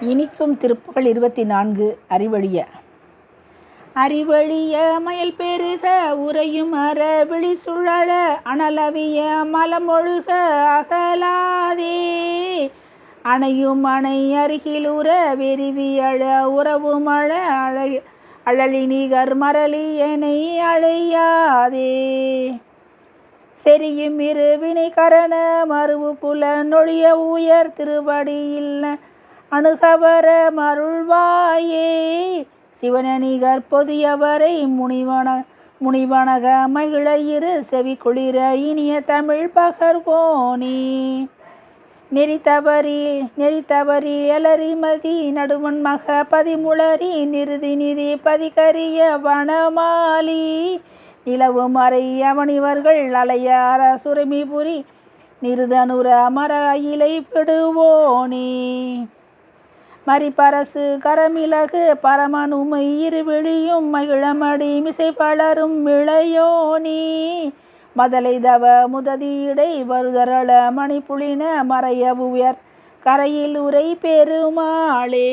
இனிக்கும் திருப்புகள் இருபத்தி நான்கு அறிவழிய. அறிவழிய மயல் பெருக உறையும் அறவிழி சுழல அனலவிய மலமொழுக அகலாதே. அணையும் அணை அருகில் உற வெறிவியழ உறவு மழ அழ அழலி நிகர் மரளி எனை அழையாதே. செரியும் இரு வினை மறுவு புல நொழிய உயர் திருவடியில் அணுகவர மருள்வாயே. சிவனணிகர் பொதியவரை முனிவன முனிவனக மகிழ இரு செவி குளிர இனிய தமிழ் பகர்வோனே. நெறி தவறி நெறி தவறி எலரிமதி நடுவன் மக பதிமுளரி நிறுதி நிதி பதிகரிய வனமாலி. நிலவு மறை அவனிவர்கள் அலையார சுரமிபுரி நிருதனுர மர இலை பிடுவோனி. மறிப்பரசு கரமிளகு பரமனுமை இருவிழியும் மகிழமடி மிசை பலரும் இளையோனி மதலை தவ முததியிடை வருதரள மணிப்புளின மறைய உயர் கரையில் உரை பெருமாளே